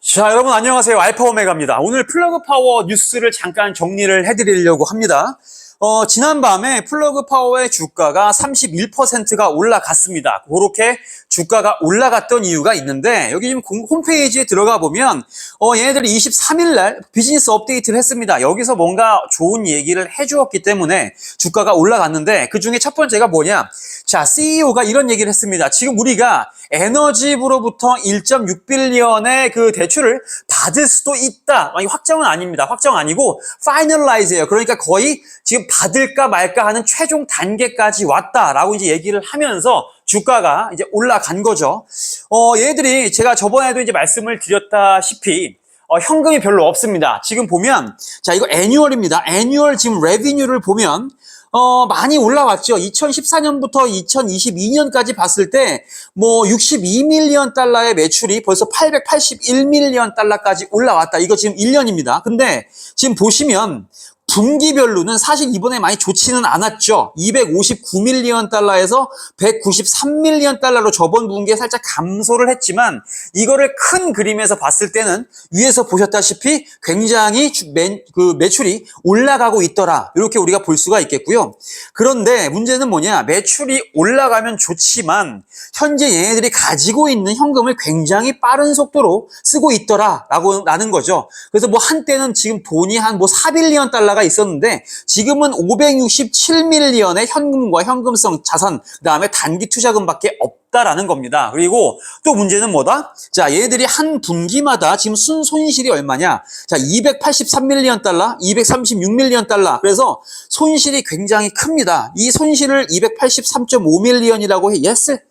자, 여러분 안녕하세요. 알파 오메가입니다. 오늘 플러그 파워 뉴스를 잠깐 정리를 해드리려고 합니다. 어, 지난밤에 플러그 파워의 주가가 31%가 올라갔습니다. 그렇게 주가가 올라갔던 이유가 있는데 여기 지금 공- 홈페이지에 들어가 보면 어, 얘네들이 23일날 비즈니스 업데이트를 했습니다. 여기서 뭔가 좋은 얘기를 해주었기 때문에 주가가 올라갔는데 그 중에 첫 번째가 뭐냐? 자, CEO가 이런 얘기를 했습니다. 지금 우리가 에너지부로부터 1.6빌리언의 그 대출을 받을 수도 있다. 확정은 아닙니다. 확정 아니고 파이널라이즈예요. 그러니까 거의 지금 받을까 말까 하는 최종 단계까지 왔다라고 이제 얘기를 하면서 주가가 이제 올라간 거죠. 어, 얘들이 제가 저번에도 이제 말씀을 드렸다시피 어, 현금이 별로 없습니다. 지금 보면 자 이거 애뉴얼입니다. 애뉴얼 지금 레비뉴를 보면 어, 많이 올라왔죠. 2014년부터 2022년까지 봤을 때, 뭐, 62밀리언 달러의 매출이 벌써 881밀리언 달러까지 올라왔다. 이거 지금 1년입니다. 근데, 지금 보시면, 분기별로는 사실 이번에 많이 좋지는 않았죠. 259밀리언 달러에서 193밀리언 달러로 저번 분기에 살짝 감소를 했지만 이거를 큰 그림에서 봤을 때는 위에서 보셨다시피 굉장히 주- 매, 그 매출이 올라가고 있더라. 이렇게 우리가 볼 수가 있겠고요. 그런데 문제는 뭐냐? 매출이 올라가면 좋지만 현재 얘네들이 가지고 있는 현금을 굉장히 빠른 속도로 쓰고 있더라라고 라는 거죠. 그래서 뭐 한때는 지금 돈이 한 뭐 4빌리언 달러가 있었는데 지금은 567밀리언의 현금과 현금성 자산 그다음에 단기 투자금밖에 없다라는 겁니다. 그리고 또 문제는 뭐다? 자, 얘들이 한 분기마다 지금 순 손실이 얼마냐? 자, 283밀리언 달러, 236밀리언 달러. 그래서 손실이 굉장히 큽니다. 이 손실을 283.5밀리언이라고 했을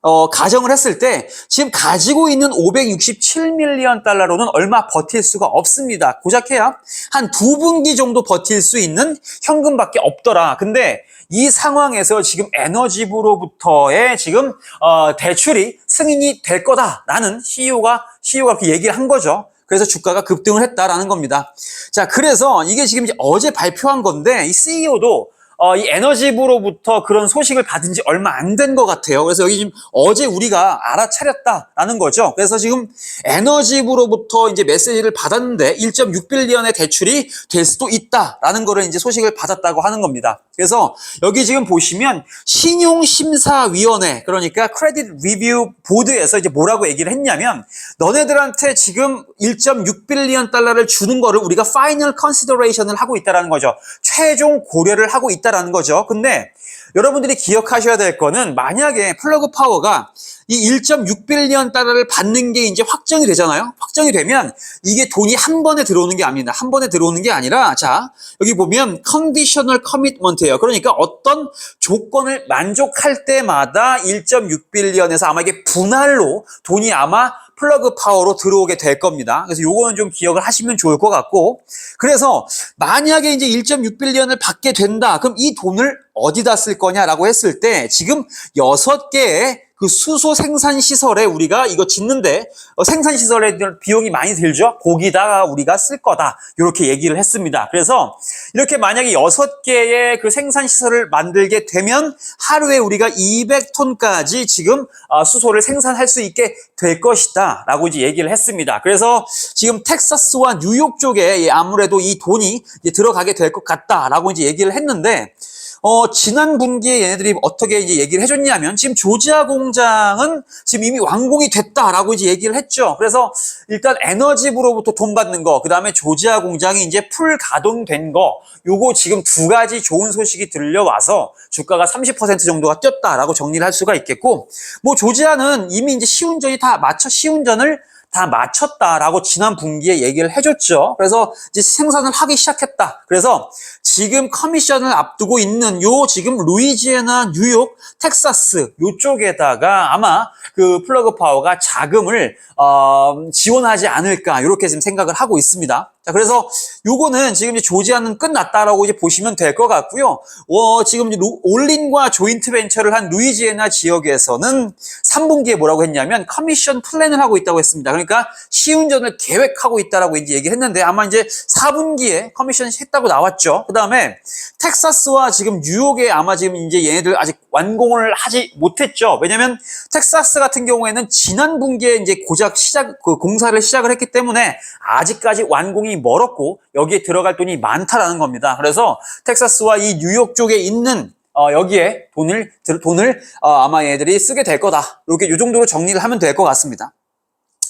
어, 가정을 했을 때 지금 가지고 있는 567밀리언 달러로는 얼마 버틸 수가 없습니다. 고작 해야 한 두 분기 정도 버틸 수 있는 현금밖에 없더라. 근데 이 상황에서 지금 에너지부로부터의 지금 어, 대출이 승인이 될 거다라는 CEO가 CEO가 그렇게 얘기를 한 거죠. 그래서 주가가 급등을 했다라는 겁니다. 자, 그래서 이게 지금 이제 어제 발표한 건데 이 CEO도 어, 이 에너지부로부터 그런 소식을 받은 지 얼마 안 된 것 같아요. 그래서 여기 지금 어제 우리가 알아차렸다라는 거죠. 그래서 지금 에너지부로부터 이제 메시지를 받았는데 1.6빌리언의 대출이 될 수도 있다라는 거를 이제 소식을 받았다고 하는 겁니다. 그래서 여기 지금 보시면 신용심사위원회 그러니까 크레딧 리뷰 보드에서 이제 뭐라고 얘기를 했냐면 너네들한테 지금 1.6빌리언 달러를 주는 거를 우리가 파이널 컨시더레이션을 하고 있다라는 거죠. 최종 고려를 하고 있다라는 거죠. 근데 여러분들이 기억하셔야 될 거는 만약에 플러그 파워가 이 1.6빌리언 달러를 받는 게 이제 확정이 되잖아요. 확정이 되면 이게 돈이 한 번에 들어오는 게 아닙니다. 한 번에 들어오는 게 아니라 자 여기 보면 컨디셔널 커미트먼트예요. 그러니까 어떤 조건을 만족할 때마다 1.6빌리언에서 아마 이게 분할로 돈이 아마 플러그 파워로 들어오게 될 겁니다. 그래서 요거는 좀 기억을 하시면 좋을 것 같고 그래서 만약에 이제 1.6빌리언을 받게 된다. 그럼 이 돈을 어디다 쓸 거냐라고 했을 때 지금 여섯 개의 그 수소 생산 시설에 우리가 이거 짓는데 어, 생산 시설에 비용이 많이 들죠. 거기다가 우리가 쓸 거다. 이렇게 얘기를 했습니다. 그래서 이렇게 만약에 여섯 개의 그 생산 시설을 만들게 되면 하루에 우리가 200톤까지 지금 어, 수소를 생산할 수 있게 될 것이다라고 이제 얘기를 했습니다. 그래서 지금 텍사스와 뉴욕 쪽에 예, 아무래도 이 돈이 들어가게 될 것 같다라고 이제 얘기를 했는데 어, 지난 분기에 얘네들이 어떻게 이제 얘기를 해줬냐면, 지금 조지아 공장은 지금 이미 완공이 됐다라고 이제 얘기를 했죠. 그래서 일단 에너지부로부터 돈 받는 거, 그 다음에 조지아 공장이 이제 풀 가동된 거, 요거 지금 두 가지 좋은 소식이 들려와서 주가가 30% 정도가 뛰었다라고 정리를 할 수가 있겠고, 뭐 조지아는 이미 이제 시운전이 다 마쳐 시운전을 다 마쳤다라고 지난 분기에 얘기를 해줬죠. 그래서 이제 생산을 하기 시작했다. 그래서 지금 커미션을 앞두고 있는 요 지금 루이지애나, 뉴욕, 텍사스 요쪽에다가 아마 그 플러그 파워가 자금을 어, 지원하지 않을까 이렇게 지금 생각을 하고 있습니다. 자, 자, 그래서 요거는 지금 이제 조지아는 끝났다라고 이제 보시면 될 것 같고요. 어, 지금 이제 루- 올린과 조인트 벤처를 한 루이지애나 지역에서는 3분기에 뭐라고 했냐면 커미션 플랜을 하고 있다고 했습니다. 그러니까 시운전을 계획하고 있다라고 이제 얘기했는데 아마 이제 4분기에 커미션 했다고 나왔죠. 그 다음에 텍사스와 지금 뉴욕에 아마 지금 이제 얘네들 아직 완공을 하지 못했죠. 왜냐면 텍사스 같은 경우에는 지난 분기에 이제 고작 시작, 그 공사를 시작을 했기 때문에 아직까지 완공이 멀었고 여기에 들어갈 돈이 많다라는 겁니다. 그래서 텍사스와 이 뉴욕 쪽에 있는 어, 여기에 돈을, 들- 돈을 어, 아마 얘들이 쓰게 될 거다. 이렇게 이 정도로 정리를 하면 될 것 같습니다.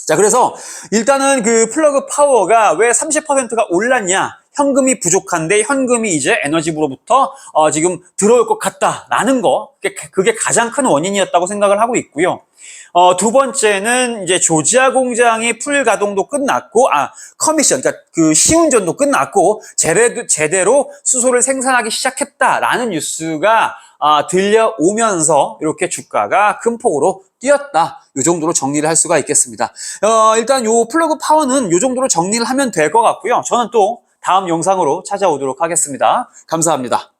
자, 그래서 일단은 그 플러그 파워가 왜 30%가 올랐냐? 현금이 부족한데 현금이 이제 에너지부로부터 어, 지금 들어올 것 같다라는 거 그게, 가장 큰 원인이었다고 생각을 하고 있고요. 어, 두 번째는 이제 조지아 공장이 풀 가동도 끝났고 아 커미션 그러니까 그 시운전도 끝났고 제대로 제대로 수소를 생산하기 시작했다라는 뉴스가 아, 들려오면서 이렇게 주가가 큰 폭으로 뛰었다. 이 정도로 정리를 할 수가 있겠습니다. 어, 일단 요 플러그 파워는 이 정도로 정리를 하면 될 것 같고요. 저는 또 다음 영상으로 찾아오도록 하겠습니다. 감사합니다.